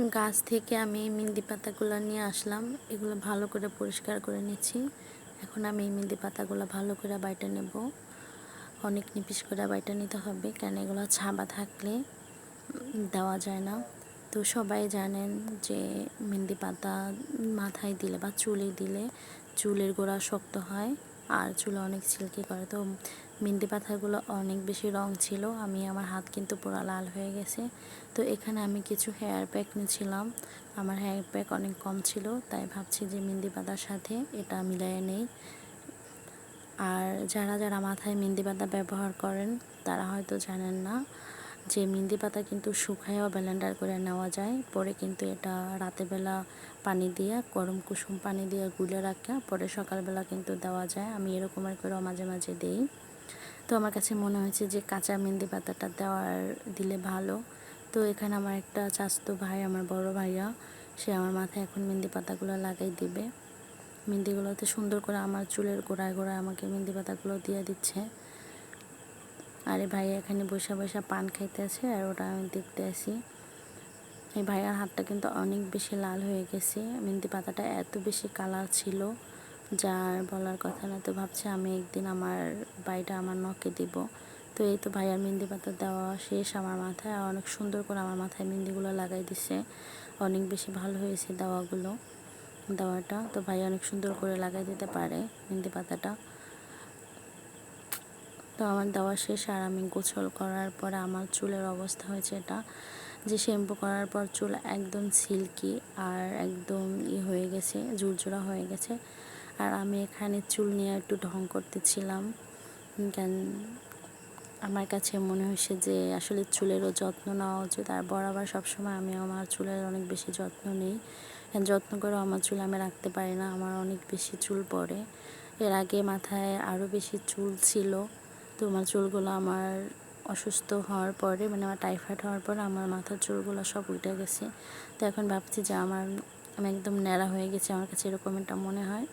গাছ থেকে আমি মেহেন্দি পাতাগুলো নিয়ে আসলাম। এগুলো ভালো করে পরিষ্কার করে নিচ্ছি। এখন আমি মেহেন্দি পাতাগুলো ভালো করে বাইটে নেব। অনেক নিপিস করে বাইটে নিতে হবে, কেন এগুলো ছাবা থাকলে দেওয়া যায় না। তো সবাই জানেন যে মেহেন্দি পাতা মাথায় দিলে বা চুলে দিলে চুলের গোড়া শক্ত হয়, আর চুলে অনেক সিল্কি করে। তো মেহেন্দি পাতাগুলো অনেক বেশি রং ছিল। আমি, আমার হাত কিন্তু পুরো লাল হয়ে গেছে। তো এখানে আমি কিছু হেয়ার প্যাক নিয়েছিলাম আমার হেয়ার প্যাক অনেক কম ছিল, তাই ভাবছি যে মেহেন্দি পাতার সাথে এটা মিলিয়ে নেই। আর যারা যারা মাথায় মেহেন্দি পাতা ব্যবহার করেন, তারা হয়তো জানেন না যে মেহেন্দি পাতা কিন্তু শুকায়ও ব্লেন্ডার করে নেওয়া যায়। পরে কিন্তু এটা রাতেরবেলা পানি দিয়ে, গরম কুসুম পানি দিয়ে গুলে রাখা, পরে সকালবেলা কিন্তু দেওয়া যায়। আমি এরকমের করেও মাঝে মাঝে দিই। তো আমার কাছে মনে হয়েছে যে কাঁচা মেহেন্দি পাতাটা দেওয়ার দিলে ভালো। তো এখানে আমার একটা চাস্তো ভাই, আমার বড় ভাইয়া, সে আমার মাথায় এখন মেহেন্দি পাতাগুলো লাগাই দিবে। মেহেন্দিগুলোতে সুন্দর করে আমার চুলের গোড়ায় গোড়ায় আমাকে মেহেন্দি পাতাগুলো দিয়ে দিচ্ছে। আরে ভাই এখানে বসে বসে পান খাইতেছে আর ওটা আমি দেখতে আসি এই ভাইয়ার হাতটা কিন্তু অনেক বেশি লাল হয়ে গেছে। মেহেন্দি পাতাটা এত বেশি কালার ছিল। যার বলার কথা না, তো ভাবছি আমি একদিন আমার বাড়িটা আমার নখে দিব। তো এই তো ভাইয়ার মেহেন্দি পাতা দেওয়া শেষ আমার মাথায়, আর অনেক সুন্দর করে আমার মাথায় মেহেন্দিগুলো লাগাই দিছে। অনেক বেশি ভালো হয়েছে দেওয়াগুলো, দেওয়াটা। তো ভাই অনেক সুন্দর করে লাগাই দিতে পারে মেহেন্দি পাতাটা। তো আমার দেওয়া শেষ, আর আমি গোসল করার পরে আমার চুলের অবস্থা হয়েছে এটা। যে শ্যাম্পু করার পর চুল একদম সিল্কি আর একদম ই হয়ে গেছে, ঝুরঝুরা হয়ে গেছে। আর আমি এখানে চুল নিয়ে একটু ঢং করতেছিলাম। কেন, আমার কাছে মনে হয়েছে যে আসলে চুলেরও যত্ন নেওয়া উচিত। আর বরাবর সবসময় আমি আমার চুলের অনেক বেশি যত্ন নিই। যত্ন করে আমার চুল আমি রাখতে পারি না, আমার অনেক বেশি চুল পড়ে। এর আগে মাথায় আরও বেশি চুল ছিল, তো আমার চুলগুলো আমার অসুস্থ হওয়ার পরে মানে আমার টাইফয়েড হওয়ার পরে আমার মাথার চুলগুলো সব উঠে গেছে। তো এখন ভাবছি যে আমার, আমি একদম ন্যাড়া হয়ে গেছে, আমার কাছে এরকম একটা মনে হয়।